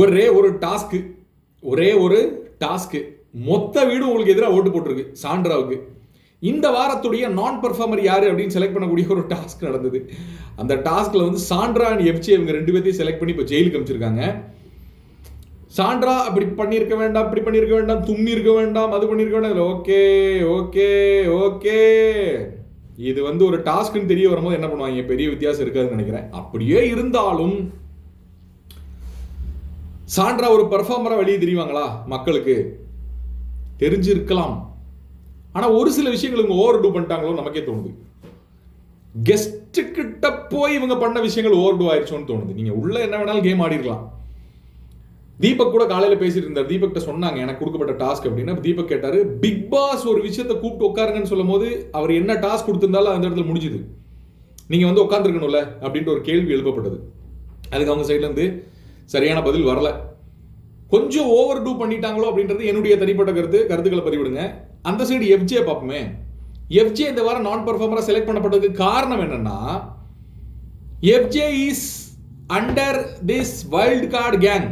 ஒரே ஒரு டாஸ்க்கு ஒரே ஒரு டாஸ்க்கு. மொத்த வீடு உங்களுக்கு எதிராக ஓட்டு போட்டிருக்கு சாண்ட்ராவுக்கு. இந்த வாரத்துடைய நான் பர்ஃபார்மர் யார் அப்படின்னு செலக்ட் பண்ணக்கூடிய ஒரு டாஸ்க் நடந்தது. அந்த டாஸ்கில் வந்து சாண்ட்ரா அண்ட் எஃப்சி இவங்க ரெண்டு பேர்த்தையும் செலக்ட் பண்ணி இப்போ ஜெயிலுக்கு அமைச்சிருக்காங்க சாண்ட்ரா அப்படி பண்ணியிருக்க வேண்டாம் இப்படி பண்ணியிருக்க வேண்டாம் தும்மி இருக்க வேண்டாம் அது பண்ணியிருக்க வேண்டாம். Okay okay okay. இது வந்து ஒரு டாஸ்க்குன்னு தெரிய வரும்போது என்ன பண்ணுவாங்க? பெரிய வித்தியாசம் இருக்காதுன்னு நினைக்கிறேன். அப்படியே இருந்தாலும் சாண்ட்ரா ஒரு பர்ஃபார்மராக வெளியே தெரிவாங்களா? மக்களுக்கு. தெரிஞ்சிருக்கலாம். ஆனால் ஒரு சில விஷயங்கள் இவங்க ஓவர் டூ பண்ணிட்டாங்களோ நமக்கே தோணுது. கெஸ்ட்டு கிட்ட போய் இவங்க பண்ண விஷயங்கள் ஓவர் டூ ஆயிடுச்சோன்னு தோணுது. நீங்கள் உள்ள என்ன வேணாலும் கேம் ஆடிருக்கலாம் தீபக் கூட காலையில் பேசிட்டு இருந்தார். தீபக் கிட்ட சொன்னாங்க எனக்கு கொடுக்கப்பட்ட டாஸ்க் அப்படின்னா தீபக் கேட்டார் பிக் பாஸ் ஒரு விஷயத்தை கூப்பிட்டு உட்காருங்கன்னு சொல்லும் போது அவர் என்ன டாஸ்க் கொடுத்துருந்தாலும் அந்த இடத்துல முடிஞ்சுது. நீங்கள் வந்து உட்காந்துருக்கணும்ல அப்படின்ட்டு ஒரு கேள்வி எழுப்பப்பட்டது. அதுக்கு அவங்க சைட்லேருந்து சரியான பதில் வரல. கொஞ்சம் ஓவர் டூ பண்ணிட்டாங்களோ அப்படின்றது என்னுடைய தனிப்பட்ட கருத்து. கருத்துக்களை பதிவிடுங்க. அந்த சைடு எஃப்ஜே பார்ப்போமே. எஃப்ஜே இந்த வாரம் நான் பர்ஃபார்மராக செலக்ட் பண்ணப்பட்டதுக்கு காரணம் என்னன்னா FJ is under this wild card gang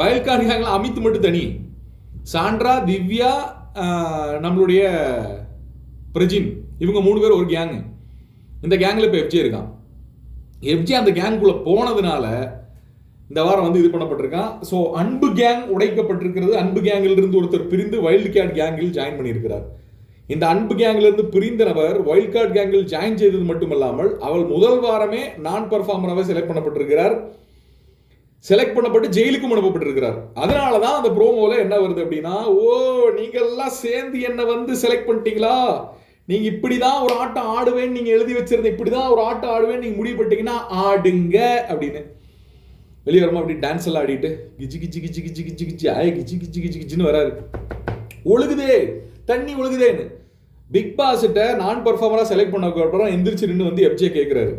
wild card கேங்ல Amit மட்டும் தனி. சாண்ட்ரா திவ்யா நம்மளுடைய பிரஜின் இவங்க மூணு பேர் ஒரு கேங்கு இந்த கேங்கில் இப்போ எஃப்ஜே இருக்கான். எஃப்ஜே அந்த கேங்குள்ளே போனதுனால இந்த வாரம் வந்து இது பண்ணப்பட்டிருக்கான். ஸோ அன்பு கேங் உடைக்கப்பட்டிருக்கிறது. அன்பு கேங்கில் இருந்து ஒருத்தர் பிரிந்து வைல்டு கேட் கேங்கில் ஜாயின் பண்ணியிருக்கிறார். இந்த அன்பு கேங்கில் இருந்து பிரிந்த நபர் வைல்ட் கார்டு கேங்கில் ஜாயின் செய்தது மட்டுமல்லாமல் அவள் முதல் வாரமே நான் பர்ஃபார்மராகவே செலக்ட் பண்ணப்பட்டிருக்கிறார். செலக்ட் பண்ணப்பட்டு ஜெயிலுக்கும் அனுப்பப்பட்டிருக்கிறார். அதனால தான் அந்த ப்ரோமோவில் என்ன வருது அப்படின்னா ஓ நீங்கள்லாம் சேர்ந்து என்னை வந்து செலக்ட் பண்ணிட்டீங்களா? நீங்கள் இப்படி தான் ஒரு ஆட்டம் ஆடுவேன்னு நீங்கள் எழுதி வச்சிருந்த இப்படிதான் ஒரு ஆட்டம் ஆடுவேன்னு நீங்கள் முடிவு பண்ணிட்டீங்கன்னா ஆடுங்க அப்படின்னு. வெளியே வரமா அப்படி டான்ஸ் எல்லாம் ஆடிட்டு கிச்சு கிச்சு கிச்சி கிச்சு கிச்சு கிச்சு ஆய கிச்சு கிச்சு கிச்சு கிச்சுன்னு வராரு. ஒழுகுதே தண்ணி ஒழுகுதேன்னு. பிக் பாஸ்கிட்ட நான் பர்ஃபார்மராக செலக்ட் பண்ணக்கு அப்புறம் எந்திரிச்சு நின்று வந்து எப்ஜே கேட்குறாரு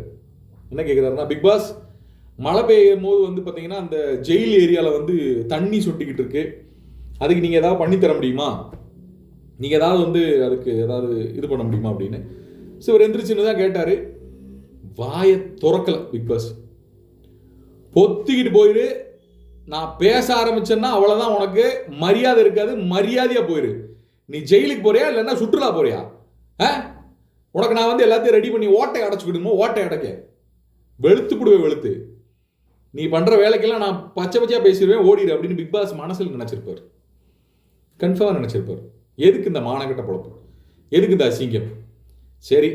என்ன கேட்குறாருன்னா பிக் பாஸ் மழை பெய்யும் போது வந்து பார்த்தீங்கன்னா அந்த ஜெயில் ஏரியாவில் வந்து தண்ணி சொட்டிக்கிட்டு இருக்கு. அதுக்கு நீங்கள் ஏதாவது பண்ணித்தர முடியுமா? நீங்கள் ஏதாவது வந்து அதுக்கு ஏதாவது இது பண்ண முடியுமா அப்படின்னு. ஸோ இவர் எந்திரிச்சுன்னு தான் கேட்டார். வாயை திறக்கல பிக் பாஸ் பொத்திக்கிட்டு போயிரு. நான் பேச ஆரம்பிச்சேன்னா அவ்வளோதான் உனக்கு மரியாதை இருக்காது மரியாதையாக போயிரு. நீ ஜெயிலுக்கு போறியா இல்லைன்னா சுற்றுலா போறியா? ஆ? உனக்கு நான் வந்து எல்லாத்தையும் ரெடி பண்ணி ஓட்டை அடைச்சிக்கிடுமோ ஓட்டை அடைக்க. வெளுத்து போடுவேன் வெளுத்து. நீ பண்ணுற வேலைக்கெல்லாம் நான் பச்சை பச்சையாக பேசிடுவேன் ஓடிடு அப்படின்னு பிக் பாஸ் மனசில் நினச்சிருப்பார். கன்ஃபார்ம் நினச்சிருப்பார். எதுக்கு இந்த மானக்கட்ட பொழப்பு? எதுக்கு இந்த அசிங்கம்? சரி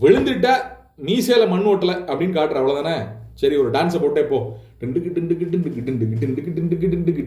விழுந்துட்ட மீசையில மண் ஓட்டலை அப்படின்னு காட்டுற அவ்வளோதானே சரி ஒரு டான்ஸை போட்டே போ. டிண்டுக்கு டிண்டுக்கு டிண்டுக்கு டிண்டுக்கு டிண்டுக்கு டிண்டுக்கு டிண்டுக்கு